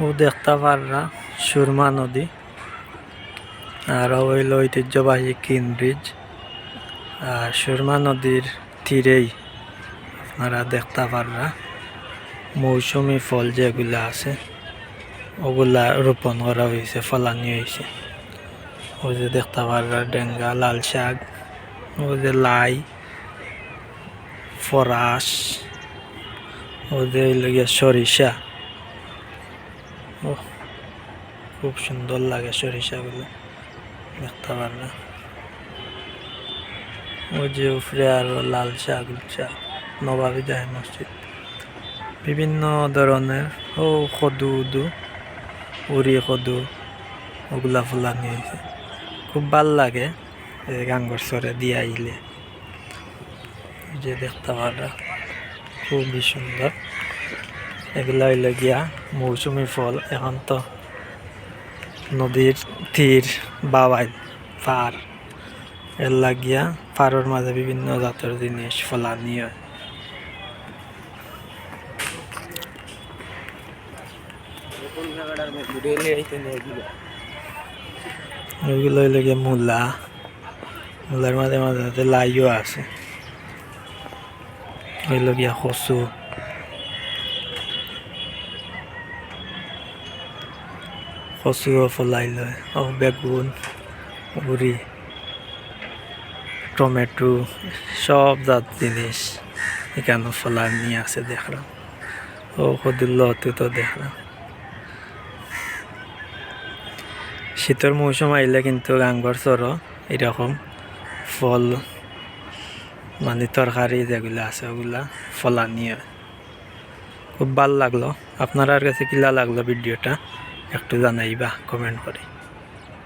ও দেখতে পাররা সুরমা নদী। আর হইল ঐতিহ্যবাহী কিন ব্রিজ। আর সুরমা নদীর তীরেই আপনারা দেখতে পাররা মৌসুমি ফল যেগুলা আছে, ওগুলা রোপণ করা হয়েছে ফলানি হয়েছে ওই যে দেখতে পাররা ডেঙ্গা, লাল শাক ওই যে লাই, ফরাস ওই যে সরিষা। ও খুব সুন্দর লাগে সরিষাগুলো, দেখতে পাররা ওই যে উপরে আরও লাল শাক শাক, নবাবী জাহে মসজিদ। বিভিন্ন ধরনের, ও সদু উদু, উড়ি সদু ওগুলা ফুলানি হয়েছে। খুব ভালো লাগে গাঙ্গর সরে দিয়ে আইলে। যে দেখতে পারা খুবই সুন্দর। এগুলা হইলে গিয়া মৌসুমি ফল এখন তো নদীর তীর বাবাই পার। এর লাগিয়া পাড়ের মাঝে বিভিন্ন জাতের জিনিস ফলানি হয়। গিয়ে মূলা। মূলার মাঝে মাঝে হাতে লাইও আছে। হইল গিয়া কচু। কচুও ফলাই লয়। বেগুন উড়ি টমেটো, সব জাত জিনিস এখানে ফলাই নিয়ে আছে দেখলাম। ও কদিল তো দেখলাম। শীতের মৌসুম আইলে কিন্তু গাঙ্গর চর, এরকম ফল মানে তরকারি যেগুলো আছে ওগুলা ফলা নিয়ে। খুব ভালো লাগল। আপনার কাছে কিলা লাগল ভিডিওটা? একটু জানাইবা কমেন্ট করে।